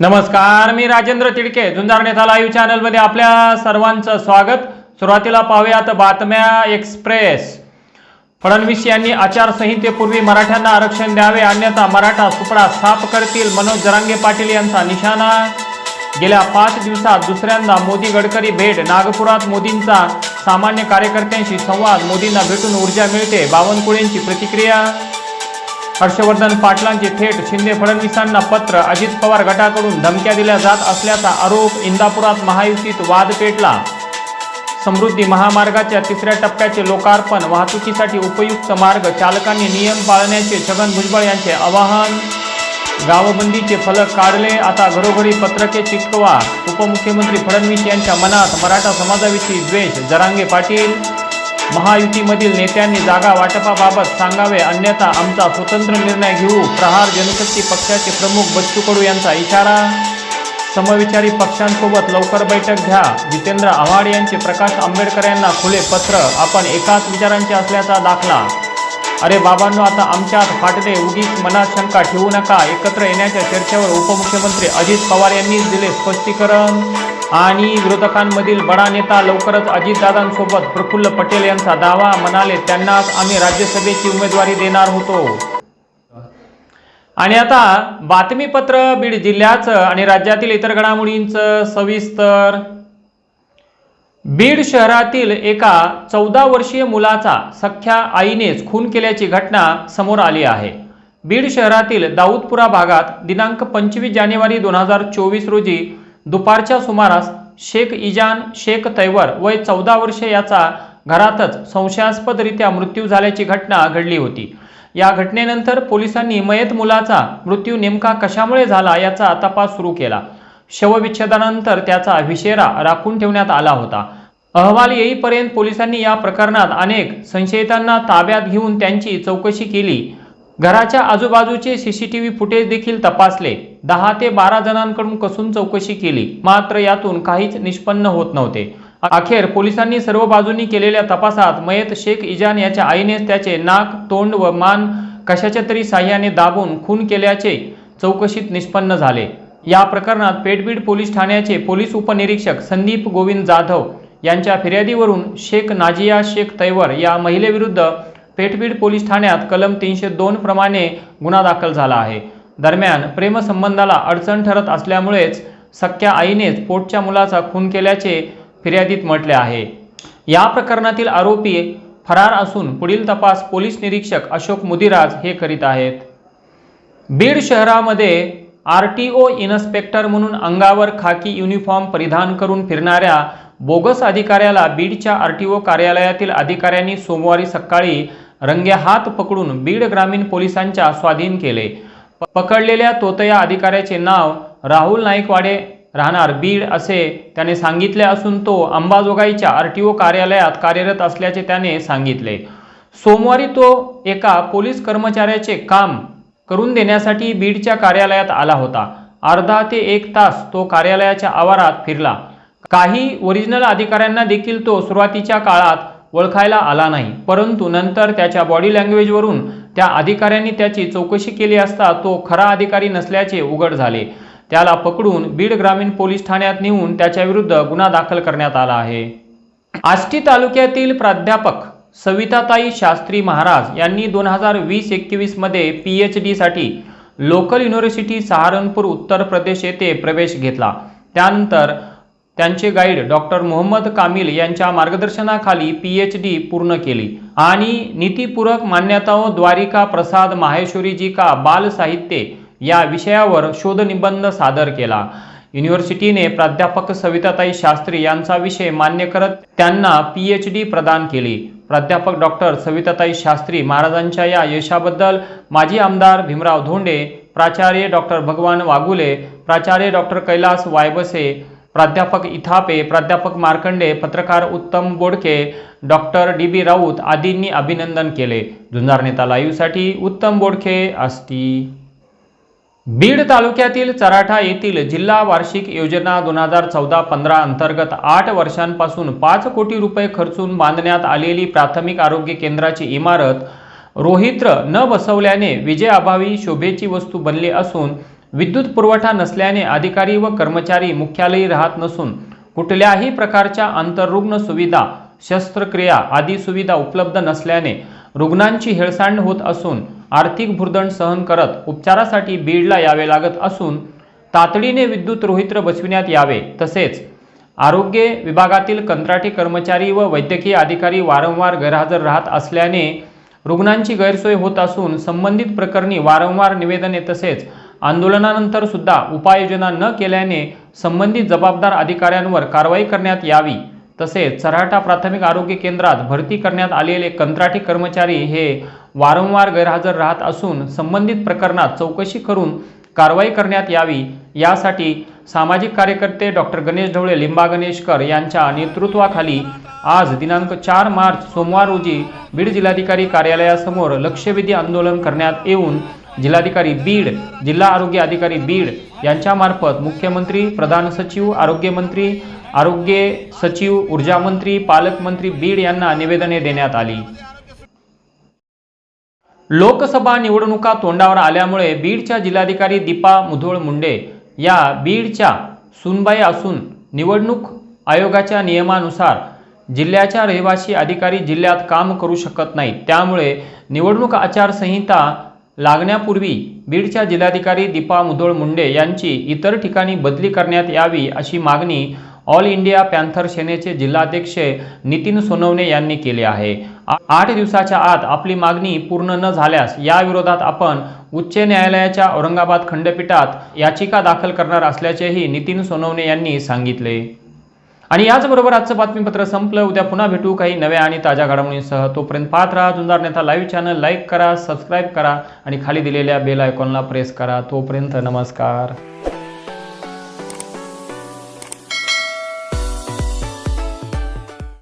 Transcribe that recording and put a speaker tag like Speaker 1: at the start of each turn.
Speaker 1: नमस्कार मी राजेंद्र तिडके झुंजार नेता लाईव्ह चॅनलमध्ये आपल्या सर्वांचं स्वागत. सुरुवातीला पाहूयात बातम्या एक्सप्रेस फडणवीस यांनी आचारसंहितेपूर्वी मराठ्यांना आरक्षण द्यावे अन्यथा मराठा सुपडा साफ करतील मनोज जरांगे पाटील यांचा निशाणा. गेल्या पाच दिवसात दुसऱ्यांदा मोदी गडकरी भेट नागपुरात मोदींचा सामान्य कार्यकर्त्यांशी संवाद मोदींना भेटून ऊर्जा मिळते बावनकुळेंची प्रतिक्रिया. हर्षवर्धन पाटलांचे थेट शिंदे फडणवीसांना पत्र. अजित पवार गटाकडून धमक्या दिल्या जात असल्याचा आरोप इंदापुरात महायुतीत वाद पेटला. समृद्धी महामार्गाच्या तिसऱ्या टप्प्याचे लोकार्पण वाहतुकीसाठी उपयुक्त मार्ग चालकांनी नियम पाळण्याचे छगन भुजबळ यांचे आवाहन. गावबंदीचे फलक काढले आता घरोघरी पत्रके चिकटवा उपमुख्यमंत्री फडणवीस यांच्या मनात मराठा समाजाविषयी द्वेष. जरांगे पाटील महायुतीमधील नेत्यांनी जागा वाटपाबाबत सांगावे अन्यथा आमचा स्वतंत्र निर्णय घेऊ. प्रहार जनशक्ती पक्षाचे प्रमुख बच्चू कडू यांचा इशारा? समविचारी पक्षांसोबत लवकर बैठक घ्या. जितेंद्र आव्हाड यांचे प्रकाश आंबेडकर यांना खुले पत्र. आपण एकाच विचारांचे असल्याचा दाखला. अरे बाबांनो आता आमच्यात फाटले उगीच मनात शंका ठेवू नका. एकत्र येण्याच्या चर्चेवर उपमुख्यमंत्री अजित पवार यांनी दिले स्पष्टीकरण. आणि विरोधकांमधील बडा नेता लवकरच अजितदादांसोबत प्रफुल्ल पटेल यांचा दावा म्हणाले त्यांनाच आम्ही राज्यसभेची उमेदवारी देणार होतो. आणि आता बातमीपत्र बीड जिल्ह्याचं आणि राज्यातील इतर घडामोडींचं सविस्तर बीड शहरातील एका चौदा वर्षीय मुलाचा सख्या आईनेच खून केल्याची घटना समोर आली आहे. बीड शहरातील दाऊदपुरा भागात दिनांक पंचवीस जानेवारी दोन हजार चोवीस रोजी दुपारच्या सुमारास शेख इजान शेख तैवर वय चौदा वर्षे याचा घरातच संशयास्पदरित्या मृत्यू झाल्याची घटना घडली होती. या घटनेनंतर पोलिसांनी मयत मुलाचा मृत्यू नेमका कशामुळे झाला याचा तपास सुरू केला. शवविच्छेदनानंतर त्याचा विशेरा राखून ठेवण्यात आला होता. अहवाल येईपर्यंत पोलिसांनी या प्रकरणात अनेक संशयितांना ताब्यात घेऊन त्यांची चौकशी केली. घराच्या आजूबाजूचे सीसीटीव्ही फुटेज देखील तपासले. दहा ते बारा जणांकडून कसून चौकशी केली. मात्र यातून काहीच निष्पन्न होत नव्हते. अखेर पोलिसांनी सर्व बाजूंनी केलेल्या तपासात मयत शेख इजान याच्या आईनेच त्याचे नाक तोंड व मान कशाच्या तरी साह्याने दाबून खून केल्याचे चौकशीत निष्पन्न झाले. या प्रकरणात पेठबीड पोलीस ठाण्याचे पोलीस उपनिरीक्षक संदीप गोविंद जाधव यांच्या फिर्यादीवरून शेख नाजिया शेख तैवर या महिलेविरुद्ध पेठबीड पोलीस ठाण्यात कलम तीनशे दोन प्रमाणे गुन्हा दाखल झाला आहे. दरम्यान प्रेमसंबंधाला अडचण ठरत असल्यामुळेच सख्या आईनेच पोटच्या मुलाचा खून केल्याचे फिर्यादीत म्हटले आहे. या प्रकरणातील आरोपी फरार असून पुढील तपास पोलीस निरीक्षक अशोक मुदिराज हे करीत आहेत. बीड शहरामध्ये आर टी ओ इन्स्पेक्टर म्हणून अंगावर खाकी युनिफॉर्म परिधान करून फिरणाऱ्या बोगस अधिकाऱ्याला बीडच्या आर टी ओ कार्यालयातील अधिकाऱ्यांनी सोमवारी सकाळी रंगेहात पकडून बीड ग्रामीण पोलिसांच्या स्वाधीन केले. पकडलेल्या तोतया अधिकाऱ्याचे नाव राहुल नाईकवाडे राहणार बीड असे त्याने सांगितले असून तो अंबाजोगाईच्या आर टी ओ कार्यालयात कार्यरत असल्याचे त्याने सांगितले. सोमवारी तो एका पोलीस कर्मचाऱ्याचे काम करून देण्यासाठी बीडच्या कार्यालयात आला होता. अर्धा ते एक तास तो कार्यालयाच्या आवारात फिरला. काही ओरिजिनल अधिकाऱ्यांना देखील तो सुरुवातीच्या काळात ओळखायला आला नाही. परंतु नंतर त्याच्या बॉडी लँग्वेजवरून त्या अधिकाऱ्यांनी त्याची चौकशी केली असता तो खरा अधिकारी नसल्याचे उघड झाले. त्याला पकडून बीड ग्रामीण पोलीस ठाण्यात नेऊन त्याच्याविरुद्ध गुन्हा दाखल करण्यात आला आहे. आष्टी तालुक्यातील प्राध्यापक सविताताई शास्त्री महाराज यांनी दोन हजार वीस एकवीसमध्ये पी एच डीसाठी लोकल युनिव्हर्सिटी सहारनपूर उत्तर प्रदेश येथे प्रवेश घेतला. त्यानंतर त्यांचे गाईड डॉक्टर मोहम्मद कामिल यांच्या मार्गदर्शनाखाली पी एच डी पूर्ण केली. आणि नीतीपूरक मान्यताओं द्वारिका प्रसाद माहेश्वरीजी का बाल साहित्य या विषयावर शोधनिबंध सादर केला. युनिव्हर्सिटीने प्राध्यापक सविताताई शास्त्री यांचा विषय मान्य करत त्यांना पी एच डी प्रदान केली. प्राध्यापक डॉक्टर सविताताई शास्त्री महाराजांच्या या यशाबद्दल माजी आमदार भीमराव धोंडे प्राचार्य डॉक्टर भगवान वागुले प्राचार्य डॉक्टर कैलास वायबसे प्राध्यापक इथापे प्राध्यापक मार्कंडे पत्रकार Uttam Bodke doctor D B Raut आदींनी अभिनंदन केले. झुंजार नेता लाईव्हसाठी उत्तम बोडके असती बीड तालुक्यातील चराठा येथील जिल्हा वार्षिक योजना दोन हजार चौदा पंधरा अंतर्गत आठ वर्षांपासून पाच कोटी रुपये खर्चून बांधण्यात आलेली प्राथमिक आरोग्य केंद्राची इमारत रोहित्र न बसवल्याने विजेअभावी शोभेची वस्तू बनली असून विद्युत पुरवठा नसल्याने अधिकारी व कर्मचारी मुख्यालयी राहत नसून कुठल्याही प्रकारच्या आंतररुग्ण सुविधा शस्त्रक्रिया आदी सुविधा उपलब्ध नसल्याने रुग्णांची हेळसांड होत असून आर्थिक भुर्दंड सहन करत उपचारासाठी बीडला यावे लागत असून तातडीने विद्युत रोहित्र बसविण्यात यावे. तसेच आरोग्य विभागातील कंत्राटी कर्मचारी व वैद्यकीय अधिकारी वारंवार गैरहजर राहत असल्याने रुग्णांची गैरसोय होत असून संबंधित प्रकरणी वारंवार निवेदने तसेच आंदोलनानंतर सुद्धा उपाययोजना न केल्याने संबंधित जबाबदार अधिकाऱ्यांवर कारवाई करण्यात यावी. तसेच चराटा प्राथमिक आरोग्य केंद्रात भरती करण्यात आलेले कंत्राटी कर्मचारी हे वारंवार गैरहजर राहत असून संबंधित प्रकरणात चौकशी करून कारवाई करण्यात यावी यासाठी सामाजिक कार्यकर्ते डॉक्टर गणेश ढवळे लिंबा गणेशकर यांच्या नेतृत्वाखाली आज दिनांक चार मार्च सोमवार रोजी बीड जिल्हाधिकारी कार्यालयासमोर लक्षवेधी आंदोलन करण्यात येऊन जिल्हाधिकारी बीड जिल्हा आरोग्य अधिकारी बीड यांच्यामार्फत मुख्यमंत्री प्रधान सचिव आरोग्यमंत्री आरोग्य सचिव ऊर्जामंत्री पालकमंत्री बीड यांना निवेदने देण्यात आली. लोकसभा निवडणुका तोंडावर आल्यामुळे बीडच्या जिल्हाधिकारी दीपा मुधोळ मुंडे या बीडच्या सुनबाई असून निवडणूक आयोगाच्या नियमानुसार जिल्ह्याच्या रहिवासी अधिकारी जिल्ह्यात काम करू शकत नाहीत. त्यामुळे निवडणूक आचारसंहिता लागण्यापूर्वी बीडच्या जिल्हाधिकारी दीपा मुधोळ मुंडे यांची इतर ठिकाणी बदली करण्यात यावी अशी मागणी ऑल इंडिया पॅन्थर सेनेचे जिल्हाध्यक्ष नितीन सोनवणे यांनी केले आहे. आठ दिवसाच्या आत आपली मागणी पूर्ण न झाल्यास या विरोधात आपण उच्च न्यायालयाच्या औरंगाबाद खंडपीठात याचिका दाखल करणार असल्याचेही नितीन सोनवणे यांनी सांगितले. आणि याचबरोबर आजचं बातमीपत्र संपलं. उद्या पुन्हा भेटू काही नव्या आणि ताज्या घडामोडींसह. तोपर्यंत पाहत राहा Jhunjar Neta live channel. Like करा सबस्क्राईब करा आणि खाली दिलेल्या बेल आयकॉनला प्रेस करा. तोपर्यंत नमस्कार.